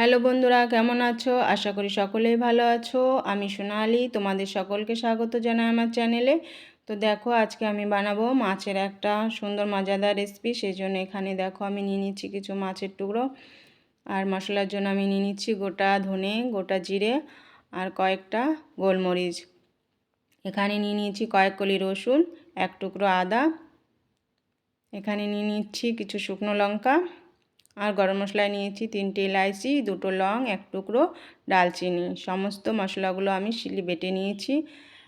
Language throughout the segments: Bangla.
হ্যালো বন্ধুরা, কেমন আছো? আশা করি সকলেই ভালো আছো। আমি সোনালি, তোমাদের সকলকে স্বাগত জানাই আমার চ্যানেলে। তো দেখো, আজকে আমি বানাবো মাছের একটা সুন্দর মজাদার রেসিপি সেই জন্য এখানে দেখো, আমি নিয়ে নিচ্ছি কিছু মাছের টুকরো। আর মশলার জন্য আমি নিয়ে নিচ্ছি গোটা ধনে, গোটা জিরে আর কয়েকটা গোলমরিচ। এখানে নিয়ে নিয়েছি কয়েক কলি রসুন, এক টুকরো আদা। এখানে নিয়ে নিচ্ছি কিছু শুকনো লঙ্কা। আর গরম মশলা নিয়েছি তিনটে এলাইচি দুটো লং, এক টুকরো ডালচিনি। সমস্ত মশলাগুলো আমি শিলি বেটে নিয়েছি।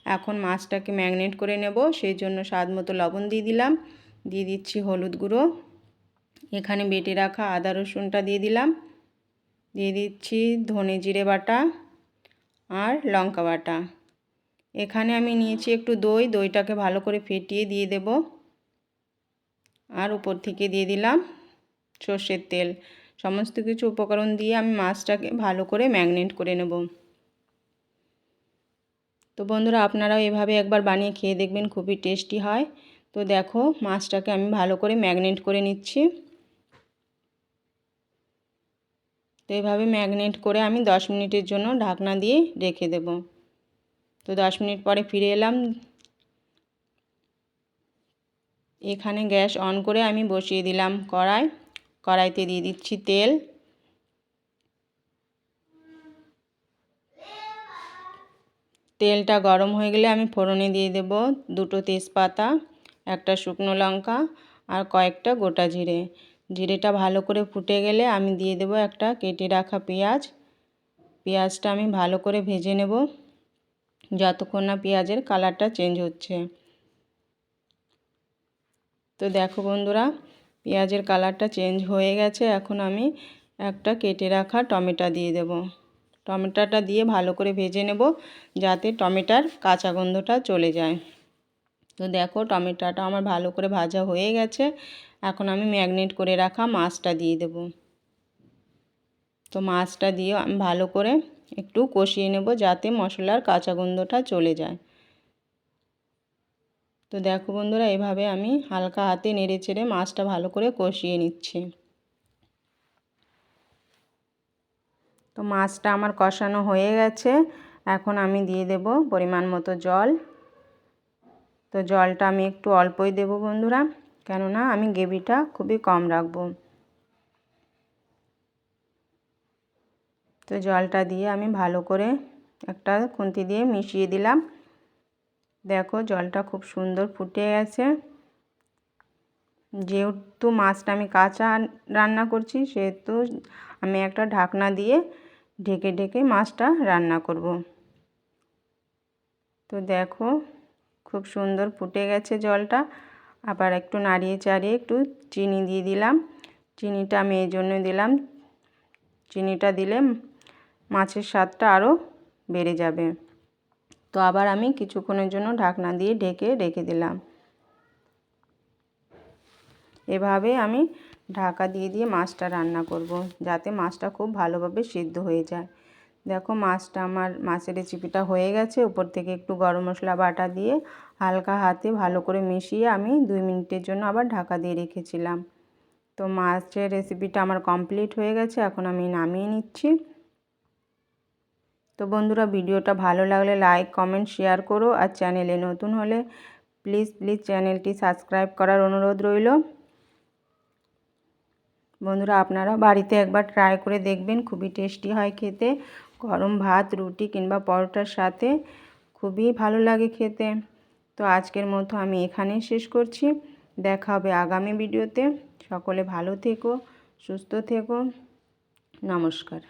এখন মাছটাকে ম্যাগনেট করে নেব। সেই জন্য স্বাদ মতো লবণ দিয়ে দিলাম। দিয়ে দিচ্ছি হলুদ গুঁড়ো। এখানে বেটে রাখা আদা রসুনটা দিয়ে দিলাম। দিয়ে দিচ্ছি ধনে জিরে বাটা আর লঙ্কা বাটা। এখানে আমি নিয়েছি একটু দই। দইটাকে ভালো করে ফেটিয়ে দিয়ে দেব। আর উপর থেকে দিয়ে দিলাম সর্ষের তেল, সমস্ত কিছু উপকরণ দিয়ে আমি মাছটাকে ভালো করে ম্যাগনেট করে নেব। তো বন্ধুরা, আপনারাও এভাবে একবার বানিয়ে খেয়ে দেখবেন, খুবই টেস্টি হয়। তো দেখো, মাছটাকে আমি ভালো করে ম্যাগনেট করে নিচ্ছি। তো এভাবে ম্যাগনেট করে আমি দশ মিনিটের জন্য ঢাকনা দিয়ে রেখে দেব। তো দশ মিনিট পরে ফিরে এলাম। এখানে গ্যাস অন করে আমি বসিয়ে দিলাম কড়াই। কড়াইতে দিয়ে দিচ্ছি তেল। তেলটা গরম হয়ে গেলে আমি ফোড়নে দিয়ে দেব দুটো তেজপাতা, একটা শুকনো লঙ্কা আর কয়েকটা গোটা জিরে। জিরেটা ভালো করে ফুটে গেলে আমি দিয়ে দেব একটা কেটে রাখা পেঁয়াজ। পেঁয়াজটা আমি ভালো করে ভেজে নেব যতক্ষণ না পেঁয়াজের কালারটা চেঞ্জ হচ্ছে। তো দেখো বন্ধুরা পেঁয়াজের কালারটা চেঞ্জ হয়ে গেছে, এখন আমি একটা কেটে রাখা টমেটো দিয়ে দেব। টমেটোটা দিয়ে ভালো করে ভেজে নেব যাতে টমেটার কাঁচা গন্ধটা চলে যায়। তো দেখো টমেটোটা আমার ভালো করে ভাজা হয়ে গেছে, এখন আমি ম্যাগনেট করে রাখা মাছটা দিয়ে দেব। তো মাছটা দিয়ে আমি ভালো করে একটু কষিয়ে নেব যাতে মশলার কাঁচা গন্ধটা চলে যায়। তো দেখো বন্ধুরা, এভাবে আমি হালকা হাতে নেড়ে চেড়ে মাছটা ভালো করে কষিয়ে নিচ্ছি। তো মাছটা আমার কষানো হয়ে গেছে। এখন আমি দিয়ে দেব পরিমাণ মতো জল। তো জলটা আমি একটু অল্পই দেব বন্ধুরা, কেননা আমি গ্রেভিটা খুবই কম রাখব। তো জলটা দিয়ে আমি ভালো করে একটা খুন্তি দিয়ে মিশিয়ে দিলাম। দেখো জলটা খুব সুন্দর ফুটে গেছে। যেহেতু মাছটা আমি কাঁচা রান্না করছি, সেহেতু আমি একটা ঢাকনা দিয়ে ঢেকে ঢেকে মাছটা রান্না করব। তো দেখো খুব সুন্দর ফুটে গেছে জলটা। আবার একটু নাড়িয়ে চাড়িয়ে একটু চিনি দিয়ে দিলাম। চিনিটা আমি এই জন্য দিলাম, চিনিটা দিলে মাছের স্বাদটা আরও বেড়ে যাবে। তো আবার আমি কিছুক্ষণের জন্য ঢাকনা দিয়ে ঢেকে রেখে দিলাম। এভাবে আমি ঢাকা দিয়ে দিয়ে মাছটা রান্না করব, যাতে মাছটা খুব ভালোভাবে সিদ্ধ হয়ে যায়। দেখো মাছটা আমার মাছের রেসিপিটা হয়ে গেছে। উপর থেকে একটু গরম মশলা বাটা দিয়ে হালকা হাতে ভালো করে মিশিয়ে আমি দুই মিনিটের জন্য আবার ঢাকা দিয়ে রেখেছিলাম। তো মাছের রেসিপিটা আমার কমপ্লিট হয়ে গেছে। এখন আমি নামিয়ে নিচ্ছি। তো বন্ধুরা ভিডিওটা ভালো লাগলে লাইক কমেন্ট শেয়ার করো আর চ্যানেলে নতুন হলে প্লিজ প্লিজ চ্যানেলটি সাবস্ক্রাইব করার অনুরোধ রইল। বন্ধুরা আপনারা বাড়িতে একবার ট্রাই করে দেখবেন, খুবই টেস্টি হয় খেতে। গরম ভাত, রুটি কিংবা পরোটার সাথে খুবই ভালো লাগে খেতে। তো আজকের মতো আমি এখানেই শেষ করছি। দেখা হবে আগামী ভিডিওতে। সকলে ভালো থেকো, সুস্থ থেকো। নমস্কার।